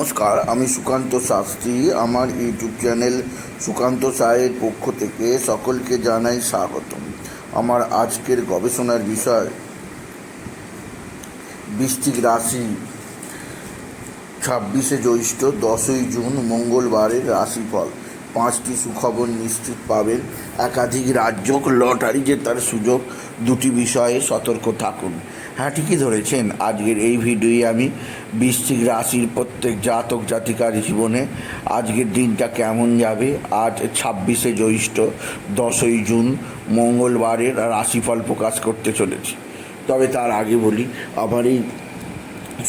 নমস্কার, আমি সুকান্ত শাস্ত্রী। আমার ইউটিউব চ্যানেল সুকান্ত সাহের পক্ষ থেকে সকলকে জানাই স্বাগতম। আমার আজকের গবেষণার বিষয়, বৃশ্চিক রাশি। ছাব্বিশে জ্যৈষ্ঠ, দশই জুন, মঙ্গলবারের রাশিফল। পাঁচটি সুখবর নিশ্চিত পাবেন। একাধিক রাজ্য লটারি জেতার সুযোগ। দুটি বিষয়ে সতর্ক থাকুন। হ্যাঁ ঠিকই ধরেছেন। আজকের এই ভিডিওয়ে আমি বৃশ্চিক রাশির প্রত্যেক জাতক জাতিকার জীবনে আজকের দিনটা কেমন যাবে? আজ ছাব্বিশে জ্যৈষ্ঠ, দশই জুন, মঙ্গলবারের রাশিফল প্রকাশ করতে চলেছি। তবে তার আগে বলি, আমার এই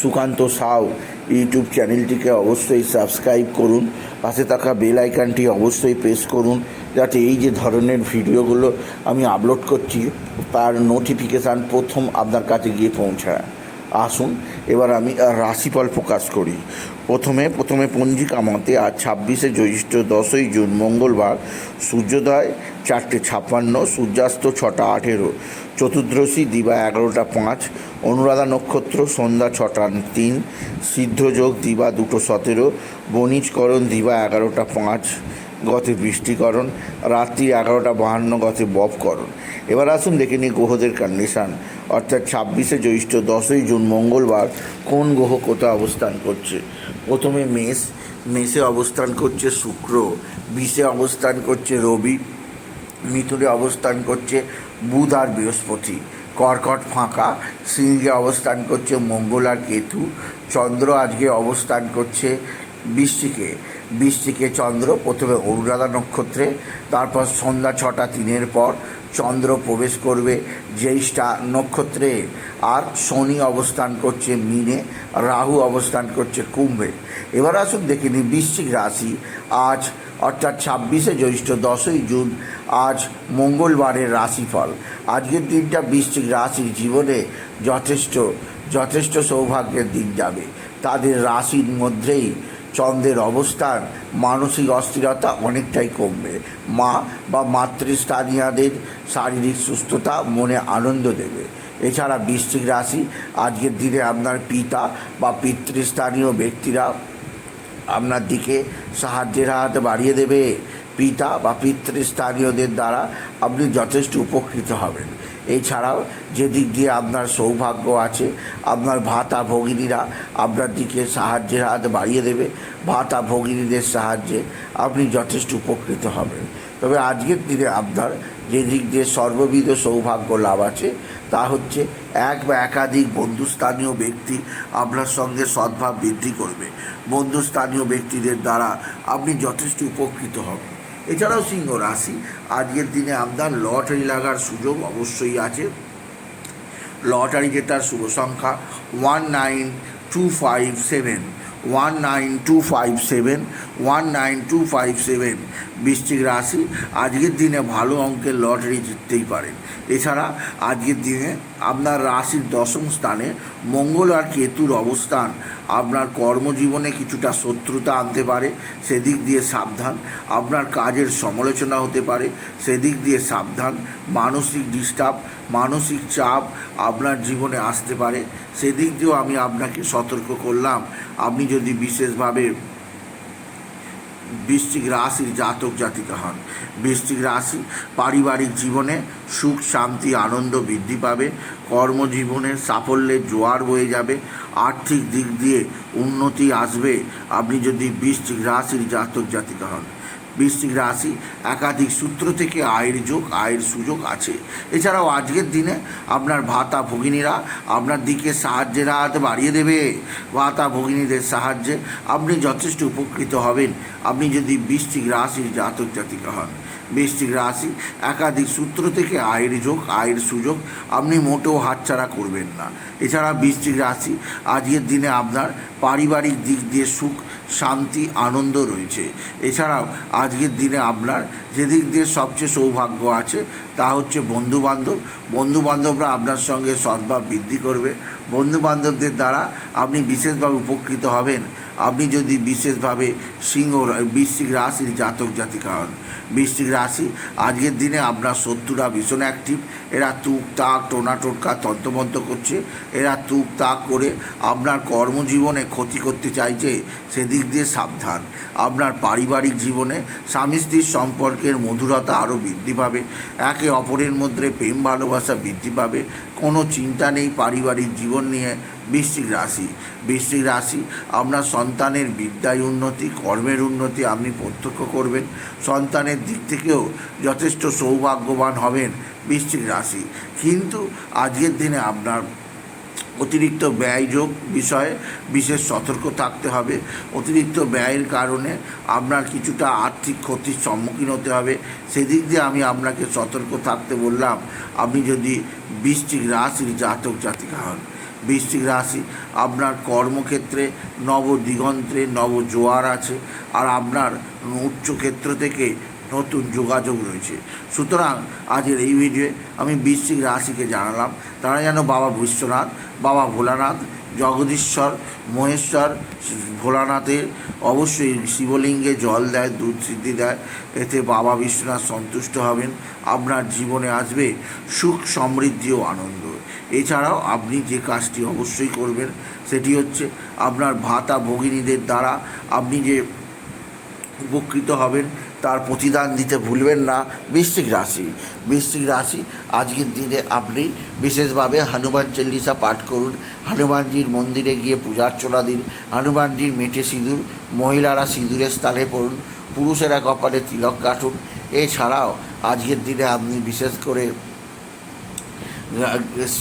সুকান্ত সাউ ইউটিউব চ্যানেলটিকে অবশ্যই সাবস্ক্রাইব করুন। পাশে থাকা বেল আইকনটি অবশ্যই প্রেস করুন, যাতে এই যে ধরনের ভিডিওগুলো আমি আপলোড করছি, তার নোটিফিকেশান প্রথম আপনার কাছে গিয়ে পৌঁছায়। আসুন, এবার আমি রাশিফল প্রকাশ করি। প্রথমে প্রথমে পঞ্জিকা মতে আজ ছাব্বিশে জ্যৈষ্ঠ দশই জুন মঙ্গলবার, সূর্যোদয় চারটে ছাপ্পান্ন, সূর্যাস্ত ছটা আঠেরো। চতুর্দশী, দিবা এগারোটা পাঁচ, অনুরাধা নক্ষত্র, সন্ধ্যা ছটা তিন, সিদ্ধযোগ, দিবা দুটো সতেরো, বণিজকরণ, দিবা এগারোটা পাঁচ, গতে বৃষ্টিকরণ, রাত্রি এগারোটা বাহান্ন, গতে বপকরণ। এবার আসুন দেখে নিই গ্রহদের কন্ডিশান অর্থাৎ ছাব্বিশে জ্যৈষ্ঠ, দশই জুন, মঙ্গলবার কোন গ্রহ কোথায় অবস্থান করছে? প্রথমে মেষ, মেষে অবস্থান করছে শুক্র, বিষে অবস্থান করছে রবি মিথুনে অবস্থান করছে বুধ আর বৃহস্পতি। কর্কট ফাঁকা, সিংহে অবস্থান করছে মঙ্গল আর কেতু। চন্দ্র আজকে অবস্থান করছে বৃষ্টিকে। বৃষ্টিকে চন্দ্র, প্রথমে অনুরাধা নক্ষত্রে, তারপর সন্ধ্যা ছটা তিনের পর চন্দ্র প্রবেশ করবে জ্যৈষ্ঠা নক্ষত্রে। আর শনি অবস্থান করছে মিনে, রাহু অবস্থান করছে কুম্ভে। এবার আসুন দেখে নিই বৃশ্চিক রাশি। আজ অর্থাৎ ছাব্বিশে জ্যৈষ্ঠ দশই জুন আজ মঙ্গলবারের রাশিফল। আজকের দিনটা বৃষ্টিক রাশির জীবনে যথেষ্ট যথেষ্ট সৌভাগ্যের দিন যাবে। তাদের রাশির মধ্যেই চন্দ্রের অবস্থান, মানসিক অস্থিরতা অনেকটাই কমবে। মা বা মাতৃস্থানীয়দের শারীরিক সুস্থতা মনে আনন্দ দেবে। এছাড়া বৃশ্চিক রাশি, আজকের দিনে আপনার পিতা বা পিতৃস্থানীয় ব্যক্তিরা আপনার দিকে সাহায্যের হাত বাড়িয়ে দেবে। পিতা বা পিতৃস্থানীয়দের দ্বারা আপনি যথেষ্ট উপকৃত হবেন। এছাড়াও যে দিক দিয়ে আপনার সৌভাগ্য আছে, আপনার ভাতা ভগিনীরা আপনার দিকে সাহায্যের হাত বাড়িয়ে দেবে। ভাতা ভগিনীদের সাহায্যে আপনি যথেষ্ট উপকৃত হবেন। তবে আজকের দিনে আপনার যে দিক দিয়ে সর্ববিধ সৌভাগ্য লাভ আছে, তা হচ্ছে এক বা একাধিক বন্ধুস্থানীয় ব্যক্তি আপনার সঙ্গে সদ্ভাব বৃদ্ধি করবে। বন্ধুস্থানীয় ব্যক্তিদের দ্বারা আপনি যথেষ্ট উপকৃত হবেন। এছাড়াও সিংহ রাশি, আজকের দিনে আপনার লটারি লাগার সুযোগ অবশ্যই আছে। লটারি জেতার শুভ সংখ্যা one nine two five seven. One nine two five seven one nine two five seven বৃশ্চিক রাশি। আজকের দিনে ভালো অঙ্কের লটারি জিততেই পারেন। এছাড়া আজকের দিনে আপনার রাশির দশম স্থানে মঙ্গল আর কেতুর অবস্থান। আপনার কর্মজীবনে কিছুটা শত্রুতা আনতে পারে, সেদিক দিয়ে সাবধান। আপনার কাজের সমালোচনা হতে পারে, সেদিক দিয়ে সাবধান। মানসিক ডিস্টার্ব মানসিক চাপ আপনার জীবনে আসতে পারে। সেদিক দিয়েও আমি আপনাকে সতর্ক করলাম। আপনি যদি বিশেষভাবে বৃশ্চিক রাশির জাতক জাতিকা হন, বৃশ্চিক রাশি পারিবারিক জীবনে সুখ, শান্তি, আনন্দ বৃদ্ধি পাবে। কর্মজীবনের সাফল্যের জোয়ার বয়ে যাবে। আর্থিক দিক দিয়ে উন্নতি আসবে। আপনি যদি বৃশ্চিক রাশির জাতক জাতিকা হন বৃশ্চিক রাশি, একাধিক সূত্র থেকে আয়ের যোগ, আয়ের সুযোগ আছে। এছাড়াও আজকের দিনে আপনার ভাতা ভগিনীরা আপনার দিকে সাহায্যের হাত বাড়িয়ে দেবে। ভাতা ভগিনীদের সাহায্যে আপনি যথেষ্ট উপকৃত হবেন। আপনি যদি বৃশ্চিক রাশির জাতক জাতিকা হন বৃশ্চিক রাশি, একাধিক সূত্র থেকে আয়ের যোগ, আয়ের সুযোগ, আপনি মোটেও হাতছাড়া করবেন না। এছাড়া বৃশ্চিক রাশি, আজকের দিনে আপনার পারিবারিক দিক দিয়ে সুখ, শান্তি, আনন্দ রয়েছে। এছাড়াও আজকের দিনে আপনার যে দিক দিয়ে সবচেয়ে সৌভাগ্য আছে, তা হচ্ছে বন্ধুবান্ধব। বন্ধুবান্ধবরা আপনার সঙ্গে সদ্ভাব বৃদ্ধি করবে। বন্ধুবান্ধবদের দ্বারা আপনি বিশেষভাবে উপকৃত হবেন। আপনি যদি বিশেষভাবে সিংহ, বৃশ্চিক রাশির জাতক জাতিকা হন, বৃশ্চিক রাশি, আজকের দিনে আপনার শত্রুরা ভীষণ অ্যাক্টিভ এরা তুক তাক, টোনা টোটকা তন্তমন্ত করছে। এরা তুক তাক করে আপনার কর্মজীবনে ক্ষতি করতে চাইছে, সেদিক দিয়ে সাবধান। আপনার পারিবারিক জীবনে স্বামী স্ত্রীর সম্পর্কের মধুরতা আরও বৃদ্ধি পাবে। একে অপরের মধ্যে প্রেম, ভালোবাসা বৃদ্ধি পাবে। কোনো চিন্তা নেই, পারিবারিক জীবন নিয়ে বৃশ্চিক রাশি। বৃশ্চিক রাশি, আপনার সন্তানের বিদ্যায় উন্নতি, কর্মের উন্নতি আপনি প্রত্যক্ষ করবেন। সন্তানের দিক থেকেও যথেষ্ট সৌভাগ্যবান হবেন বৃশ্চিক রাশি। কিন্তু আজকের দিনে আপনার অতিরিক্ত ব্যয়যোগ বিষয়ে বিশেষ সতর্ক থাকতে হবে। অতিরিক্ত ব্যয়ের কারণে আপনার কিছুটা আর্থিক ক্ষতির সম্মুখীন হতে হবে। সেদিক দিয়ে আমি আপনাকে সতর্ক থাকতে বললাম, আপনি যদি বৃশ্চিক রাশির জাতক জাতিকা হন বৃশ্চিক রাশি, আপনার কর্মক্ষেত্রে নব দিগন্তে, নব জোয়ার আছে আর আপনার উচ্চক্ষেত্র থেকে নতুন যোগাযোগ রয়েছে। সুতরাং আজকের এই ভিডিওয়ে আমি বৃশ্চিক রাশিকে জানালাম, তারা যেন বাবা বিশ্বনাথ, বাবা ভোলানাথ, জগদীশ্বর, মহেশ্বর, ভোলানাথের অবশ্যই শিবলিঙ্গে জল দেয়, দুধ সিদ্ধি দেয়, এতে বাবা বিশ্বনাথ সন্তুষ্ট হবেন, আপনার জীবনে আসবে সুখ, সমৃদ্ধি ও আনন্দ। এছাড়াও আপনি যে কাজটি অবশ্যই করবেন, সেটি হচ্ছে আপনার ভাতা ভগিনীদের দ্বারা আপনি যে উপকৃত হবেন, তার প্রতিদান দিতে ভুলবেন না। বৃশ্চিক রাশি বৃশ্চিক রাশি আজকের দিনে আপনি বিশেষভাবে হনুমান চল্লিশা পাঠ করুন। হনুমানজির মন্দিরে গিয়ে পূজার্চনা দিন। হনুমানজির মেটে সিঁদুর, মহিলারা সিঁদুরের স্থানে পড়ুন। পুরুষেরা কপালে তিলক কাটুন। এছাড়াও আজকের দিনে আপনি বিশেষ করে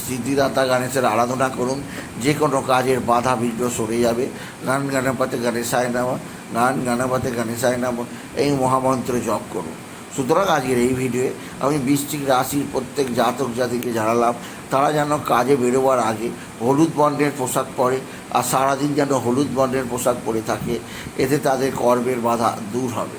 সিদ্ধিদাতা গণেশের আরাধনা করুন। যে কোনো কাজের বাধা বিঘ্ন সরে যাবে। গান গানাপাতে গণেশায় নামা, গান গানাপাতে গণেশায় নামা, এই মহামন্ত্র জপ করুন। সুতরাং আজকের এই ভিডিওয়ে আমি বৃশ্চিক রাশির প্রত্যেক জাতক জাতিকে জানালাম, তারা যেন কাজে বেরোবার আগে হলুদ বর্ণের পোশাক পরে আর সারাদিন যেন হলুদ বর্ণের পোশাক পরে থাকে, এতে তাদের কর্মের বাধা দূর হবে।